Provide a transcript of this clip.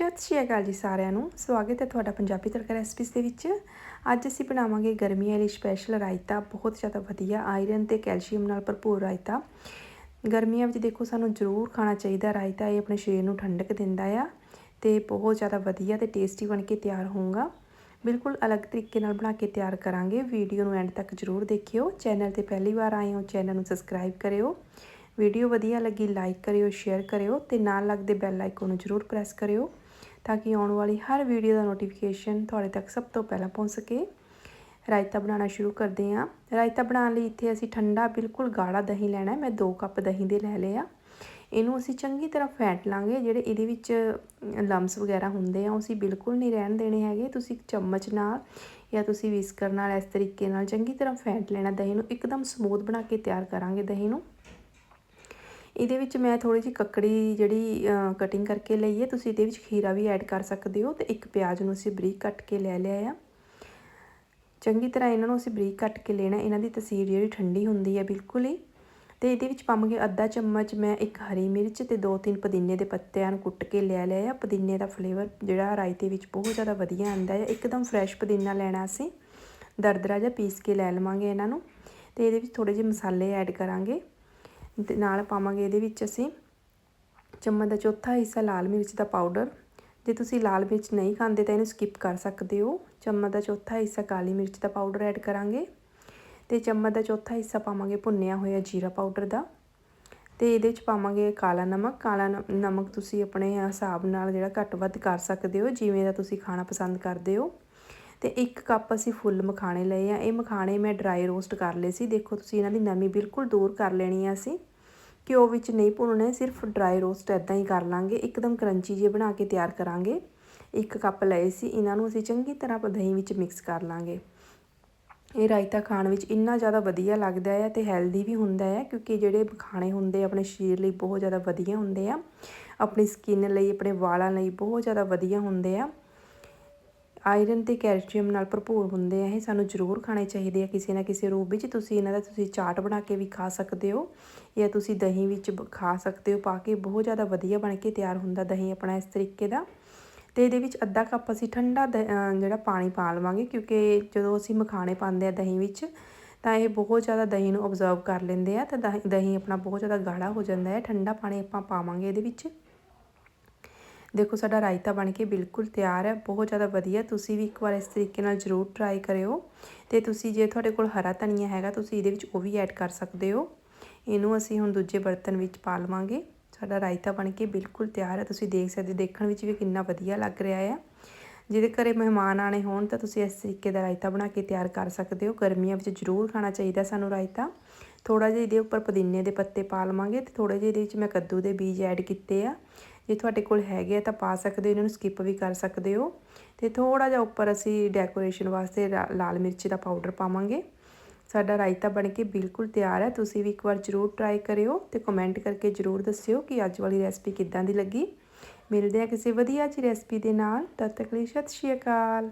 ਸਤਿ ਸ਼੍ਰੀ ਅਕਾਲ ਜੀ ਸਾਰਿਆਂ ਨੂੰ। ਸਵਾਗਤ ਹੈ ਤੁਹਾਡਾ ਪੰਜਾਬੀ ਤੜਕਾ ਰੈਸਪੀਸ ਦੇ ਵਿੱਚ। ਅੱਜ ਅਸੀਂ ਬਣਾਵਾਂਗੇ ਗਰਮੀਆਂ ਲਈ ਸਪੈਸ਼ਲ ਰਾਇਤਾ, ਬਹੁਤ ਜ਼ਿਆਦਾ ਵਧੀਆ ਆਇਰਨ ਤੇ ਕੈਲਸ਼ੀਅਮ ਨਾਲ ਭਰਪੂਰ ਰਾਇਤਾ। ਗਰਮੀਆਂ ਵਿੱਚ ਦੇਖੋ, ਸਾਨੂੰ ਜ਼ਰੂਰ ਖਾਣਾ ਚਾਹੀਦਾ ਰਾਇਤਾ ਇਹ ਆਪਣੇ ਸਰੀਰ ਨੂੰ ਠੰਡਕ ਦਿੰਦਾ ਆ ਤੇ ਬਹੁਤ ਜ਼ਿਆਦਾ ਵਧੀਆ ਤੇ ਟੇਸਟੀ ਬਣ ਕੇ ਤਿਆਰ ਹੋਊਗਾ। ਬਿਲਕੁਲ ਅਲੱਗ ਤਰੀਕੇ ਨਾਲ ਬਣਾ ਕੇ ਤਿਆਰ ਕਰਾਂਗੇ। ਵੀਡੀਓ ਨੂੰ ਐਂਡ ਤੱਕ ਜ਼ਰੂਰ ਦੇਖਿਓ। ਚੈਨਲ ਤੇ ਪਹਿਲੀ ਵਾਰ ਆਏ ਹੋ ਚੈਨਲ ਨੂੰ ਸਬਸਕ੍ਰਾਈਬ ਕਰਿਓ। ਵੀਡੀਓ ਵਧੀਆ ਲੱਗੀ ਲਾਈਕ ਕਰਿਓ ਸ਼ੇਅਰ ਕਰਿਓ ਤੇ ਨਾਲ ਲੱਗਦੇ ਬੈਲ ਆਈਕਨ ਨੂੰ ਜ਼ਰੂਰ ਪ੍ਰੈਸ ਕਰਿਓ। ਤਾਂ ਕਿ ਆਉਣ ਵਾਲੀ ਹਰ ਵੀਡੀਓ ਦਾ ਨੋਟੀਫਿਕੇਸ਼ਨ ਤੁਹਾਡੇ ਤੱਕ ਸਭ ਤੋਂ ਪਹਿਲਾਂ ਪਹੁੰਚ ਸਕੇ। ਰਾਇਤਾ ਬਣਾਉਣਾ ਸ਼ੁਰੂ ਕਰਦੇ ਹਾਂ। ਰਾਇਤਾ ਬਣਾਉਣ ਲਈ ਇੱਥੇ ਅਸੀਂ ਠੰਡਾ ਬਿਲਕੁਲ ਗਾੜਾ ਦਹੀਂ ਲੈਣਾ ਮੈਂ 2 ਕੱਪ ਦਹੀਂ ਦੇ ਲੈ ਲਿਆ ਇਹਨੂੰ ਅਸੀਂ ਚੰਗੀ ਤਰ੍ਹਾਂ ਫੈਂਟ ਲਾਂਗੇ। ਜਿਹੜੇ ਇਹਦੇ ਵਿੱਚ ਲੰਮਸ ਵਗੈਰਾ ਹੁੰਦੇ ਆ, ਉਹ ਅਸੀਂ ਬਿਲਕੁਲ ਨਹੀਂ ਰਹਿਣ ਦੇਣੇ ਹੈਗੇ। ਤੁਸੀਂ ਚਮਚ ਨਾਲ ਜਾਂ ਤੁਸੀਂ ਵਿਸਕਰ ਨਾਲ ਇਸ ਤਰੀਕੇ ਨਾਲ ਚੰਗੀ ਤਰ੍ਹਾਂ ਫੈਂਟ ਲੈਣਾ। ਦਹੀਂ ਨੂੰ ਇੱਕਦਮ ਸਮੂਥ ਬਣਾ ਕੇ ਤਿਆਰ ਕਰਾਂਗੇ ਦਹੀਂ ਨੂੰ। ਇਹਦੇ ਵਿੱਚ ਮੈਂ ਥੋੜੀ ਜਿਹੀ ਕੱਕੜੀ ਜਿਹੜੀ ਕਟਿੰਗ ਕਰਕੇ ਲਈ ਹੈ। ਤੁਸੀਂ ਇਹਦੇ ਵਿੱਚ ਖੀਰਾ ਵੀ ਐਡ ਕਰ ਸਕਦੇ ਹੋ ਤੇ ਇੱਕ ਪਿਆਜ਼ ਨੂੰ ਅਸੀਂ ਬਰੀਕ ਕੱਟ ਕੇ ਲੈ ਲਿਆ ਆ। ਚੰਗੀ ਤਰ੍ਹਾਂ ਇਹਨਾਂ ਨੂੰ ਅਸੀਂ ਬਰੀਕ ਕੱਟ ਕੇ ਲੈਣਾ। ਇਹਨਾਂ ਦੀ ਤਸੀਰ ਜਿਹੜੀ ਠੰਡੀ ਹੁੰਦੀ ਹੈ ਬਿਲਕੁਲ ਹੀ। ਤੇ ਇਹਦੇ ਵਿੱਚ ਪਾਵਾਂਗੇ ਅੱਧਾ ਚਮਚ ਮੈਂ ਇੱਕ ਹਰੀ ਮਿਰਚ ਤੇ ਦੋ ਤਿੰਨ ਪੁਦੀਨੇ ਦੇ ਪੱਤਿਆਂ ਨੂੰ ਕੁੱਟ ਕੇ ਲੈ ਲਿਆ ਆ। ਪੁਦੀਨੇ ਦਾ ਫਲੇਵਰ ਜਿਹੜਾ ਰਾਇਤੇ ਵਿੱਚ ਬਹੁਤ ਜ਼ਿਆਦਾ ਵਧੀਆ ਆਉਂਦਾ ਹੈ ਇੱਕਦਮ ਫਰੈਸ਼ ਪੁਦੀਨਾ ਲੈਣਾ ਅਸੀਂ। ਦਰਦਰਾ ਜਿਹਾ ਪੀਸ ਕੇ ਲੈ ਲਵਾਂਗੇ ਇਹਨਾਂ ਨੂੰ। ਤੇ ਇਹਦੇ ਵਿੱਚ ਥੋੜੇ ਜਿਹੇ ਮਸਾਲੇ ਐਡ ਕਰਾਂਗੇ। ਤੇ ਨਾਲ ਪਾਵਾਂਗੇ ਇਹਦੇ ਵਿੱਚ ਅਸੀਂ ਚਮਚ ਦਾ ਚੌਥਾ ਹਿੱਸਾ ਲਾਲ ਮਿਰਚ ਦਾ ਪਾਊਡਰ ਜੇ ਤੁਸੀਂ ਲਾਲ ਮਿਰਚ ਨਹੀਂ ਖਾਂਦੇ ਤਾਂ ਇਹਨੂੰ ਸਕਿਪ ਕਰ ਸਕਦੇ ਹੋ। ਚਮਚ ਦਾ ਚੌਥਾ ਹਿੱਸਾ ਕਾਲੀ ਮਿਰਚ ਦਾ ਪਾਊਡਰ ਐਡ ਕਰਾਂਗੇ। ਤੇ ਚਮਚ ਦਾ ਚੌਥਾ ਹਿੱਸਾ ਪਾਵਾਂਗੇ ਭੁੰਨਿਆ ਹੋਇਆ ਜੀਰਾ ਪਾਊਡਰ ਦਾ। ਤੇ ਇਹਦੇ ਵਿੱਚ ਪਾਵਾਂਗੇ ਕਾਲਾ ਨਮਕ। ਕਾਲਾ ਨਮਕ ਤੁਸੀਂ ਆਪਣੇ ਹਿਸਾਬ ਨਾਲ ਜਿਹੜਾ ਘੱਟ ਵੱਧ ਕਰ ਸਕਦੇ ਹੋ, ਜਿਵੇਂ ਦਾ ਤੁਸੀਂ ਖਾਣਾ ਪਸੰਦ ਕਰਦੇ ਹੋ। ਤੇ ਇੱਕ ਕੱਪ ਅਸੀਂ ਫੁੱਲ ਮਖਾਣੇ ਲਏ ਆ। ਇਹ ਮਖਾਣੇ ਮੈਂ ਡਰਾਈ ਰੋਸਟ ਕਰ ਲਏ ਸੀ। ਦੇਖੋ ਤੁਸੀਂ ਇਹਨਾਂ ਦੀ ਨਮੀ ਬਿਲਕੁਲ ਦੂਰ ਕਰ ਲੈਣੀ ਆ ਅਸੀਂ। ਘਿਓ ਵਿੱਚ ਨਹੀਂ ਭੁੰਨਣੇ ਸਿਰਫ ਡਰਾਈ ਰੋਸਟ ਇਦਾਂ ਹੀ ਕਰ ਲਾਂਗੇ, ਇੱਕਦਮ ਕਰੰਚੀ ਜੇ ਬਣਾ ਕੇ ਤਿਆਰ ਕਰਾਂਗੇ। ਇੱਕ ਕੱਪ ਲਏ ਸੀ, ਇਹਨਾਂ ਨੂੰ ਅਸੀਂ ਚੰਗੀ ਤਰ੍ਹਾਂ ਦਹੀਂ ਵਿੱਚ ਮਿਕਸ ਕਰ ਲਾਂਗੇ। ਇਹ ਰਾਇਤਾ ਖਾਣ ਵਿੱਚ ਇੰਨਾ ਜ਼ਿਆਦਾ ਵਧੀਆ ਲੱਗਦਾ ਹੈ ਤੇ ਹੈਲਦੀ ਵੀ ਹੁੰਦਾ ਹੈ, ਕਿਉਂਕਿ ਜਿਹੜੇ ਖਾਣੇ ਹੁੰਦੇ ਆਪਣੇ ਸਰੀਰ ਲਈ ਬਹੁਤ ਜ਼ਿਆਦਾ ਵਧੀਆ ਹੁੰਦੇ ਆ। ਆਪਣੀ ਸਕਿਨ ਲਈ, ਆਪਣੇ ਵਾਲਾਂ ਲਈ ਬਹੁਤ ਜ਼ਿਆਦਾ ਵਧੀਆ ਹੁੰਦੇ ਆ। ਆਇਰਨ ਤੇ ਕੈਲਸ਼ੀਅਮ ਨਾਲ ਭਰਪੂਰ ਹੁੰਦੇ ਆ, ਇਹ ਸਾਨੂੰ ਜ਼ਰੂਰ ਖਾਣੇ ਚਾਹੀਦੇ ਆ। ਕਿਸੇ ਨਾ ਕਿਸੇ ਰੂਪ ਵਿੱਚ ਤੁਸੀਂ ਇਹਨਾਂ ਦਾ ਤੁਸੀਂ ਚਾਟ ਬਣਾ ਕੇ ਵੀ ਖਾ ਸਕਦੇ ਹੋ ਜਾਂ ਤੁਸੀਂ ਦਹੀਂ ਵਿੱਚ ਖਾ ਸਕਦੇ ਹੋ, ਪਾ ਕੇ ਬਹੁਤ ਜ਼ਿਆਦਾ ਵਧੀਆ ਬਣ ਕੇ ਤਿਆਰ ਹੁੰਦਾ ਦਹੀਂ ਆਪਣਾ ਇਸ ਤਰੀਕੇ ਦਾ। ਤੇ ਇਹਦੇ ਵਿੱਚ ਅੱਧਾ ਕੱਪ ਅਸੀਂ ਠੰਡਾ ਜਿਹੜਾ ਪਾਣੀ ਪਾ ਲਵਾਂਗੇ, ਕਿਉਂਕਿ ਜਦੋਂ ਅਸੀਂ ਮਖਾਣੇ ਪਾਉਂਦੇ ਆ ਦਹੀਂ ਵਿੱਚ, ਤਾਂ ਇਹ ਬਹੁਤ ਜ਼ਿਆਦਾ ਦਹੀਂ ਨੂੰ ਅਬਜ਼ਰਵ ਕਰ ਲੈਂਦੇ ਆ ਤਾਂ ਦਹੀਂ ਆਪਣਾ ਬਹੁਤ ਜ਼ਿਆਦਾ ਗਾੜਾ ਹੋ ਜਾਂਦਾ ਹੈ। ਠੰਡਾ ਪਾਣੀ ਆਪਾਂ ਪਾਵਾਂਗੇ ਇਹਦੇ ਵਿੱਚ। ਦੇਖੋ, ਸਾਡਾ ਰਾਇਤਾ ਬਣ ਕੇ ਬਿਲਕੁਲ ਤਿਆਰ ਹੈ। ਬਹੁਤ ਜ਼ਿਆਦਾ ਵਧੀਆ। ਤੁਸੀਂ ਵੀ ਇੱਕ ਵਾਰ ਇਸ ਤਰੀਕੇ ਨਾਲ ਜ਼ਰੂਰ ਟਰਾਈ ਕਰਿਓ। ਤੇ ਤੁਸੀਂ ਜੇ ਤੁਹਾਡੇ ਕੋਲ ਹਰਾ ਧਨੀਆ ਹੈਗਾ, ਤੁਸੀਂ ਇਹਦੇ ਵਿੱਚ ਉਹ ਵੀ ਐਡ ਕਰ ਸਕਦੇ ਹੋ। ਇਹਨੂੰ ਅਸੀਂ ਹੁਣ ਦੂਜੇ ਬਰਤਨ ਵਿੱਚ ਪਾ ਲਵਾਂਗੇ। ਸਾਡਾ ਰਾਇਤਾ ਬਣ ਕੇ ਬਿਲਕੁਲ ਤਿਆਰ ਹੈ। ਤੁਸੀਂ ਦੇਖ ਸਕਦੇ ਦੇਖਣ ਵਿੱਚ ਵੀ ਕਿੰਨਾ ਵਧੀਆ ਲੱਗ ਰਿਹਾ ਹੈ। ਜਿਹਦੇ ਘਰੇ ਮਹਿਮਾਨ ਆਣੇ ਹੋਣ, ਤਾਂ ਤੁਸੀਂ ਇਸ ਤਰੀਕੇ ਦਾ ਰਾਇਤਾ ਬਣਾ ਕੇ ਤਿਆਰ ਕਰ ਸਕਦੇ ਹੋ। ਗਰਮੀਆਂ ਵਿੱਚ ਜ਼ਰੂਰ ਖਾਣਾ ਚਾਹੀਦਾ ਸਾਨੂੰ ਰਾਇਤਾ। ਥੋੜਾ ਜਿਹਾ ਇਹਦੇ ਉੱਪਰ ਪੁਦੀਨੇ ਦੇ ਪੱਤੇ ਪਾ ਲਵਾਂਗੇ ਤੇ ਥੋੜੇ ਜਿਹੇ ਇਹਦੇ ਵਿੱਚ ਮੈਂ ਕੱਦੂ ਦੇ ਬੀਜ ਐਡ ਕੀਤੇ ਆ। ਜੇ ਤੁਹਾਡੇ ਕੋਲ ਹੈਗੇ ਆ ਤਾਂ ਪਾ ਸਕਦੇ ਹੋ, ਇਹਨਾਂ ਨੂੰ ਸਕਿਪ ਵੀ ਕਰ ਸਕਦੇ ਹੋ। ਤੇ ਥੋੜਾ ਜਿਹਾ ਉੱਪਰ ਅਸੀਂ ਡੈਕੋਰੇਸ਼ਨ ਵਾਸਤੇ ਲਾਲ ਮਿਰਚ ਦਾ ਪਾਊਡਰ ਪਾਵਾਂਗੇ। ਸਾਡਾ ਰਾਇਤਾ ਬਣ ਕੇ ਬਿਲਕੁਲ ਤਿਆਰ ਹੈ, ਤੁਸੀਂ ਵੀ ਇੱਕ ਵਾਰ ਜ਼ਰੂਰ ਟਰਾਈ ਕਰਿਓ ਤੇ ਕਮੈਂਟ ਕਰਕੇ ਜ਼ਰੂਰ ਦੱਸਿਓ ਕਿ ਅੱਜ ਵਾਲੀ ਰੈਸਪੀ ਕਿੱਦਾਂ ਦੀ ਲੱਗੀ। ਮਿਲਦੇ ਆ ਕਿਸੇ ਵਧੀਆ ਜਿਹੀ ਰੈਸਪੀ ਦੇ ਨਾਲ, ਤਦ ਤੱਕ ਲਈ ਸਤਿ ਸ਼੍ਰੀ ਅਕਾਲ।